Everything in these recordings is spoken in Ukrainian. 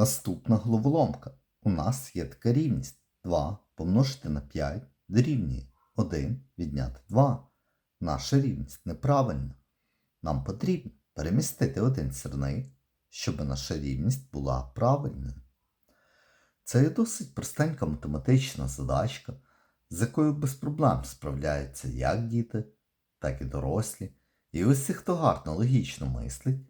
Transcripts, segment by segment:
Наступна головоломка. У нас є така рівність 2 помножити на 5 дорівнює 1 відняти 2. Наша рівність неправильна. Нам потрібно перемістити один сірник, щоб наша рівність була правильною. Це є досить простенька математична задачка, з якою без проблем справляються як діти, так і дорослі. І усі, хто гарно логічно мислить,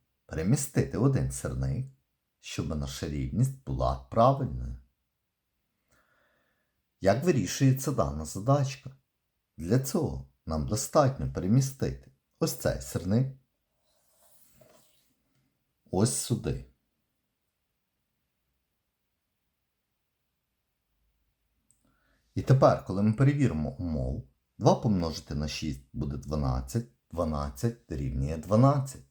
перемістити один сірник, щоб наша рівність була правильною. Як вирішується дана задачка? Для цього нам достатньо перемістити ось цей сирник ось сюди. І тепер, коли ми перевіримо умову, 2 помножити на 6 буде 12, 12 дорівнює 12.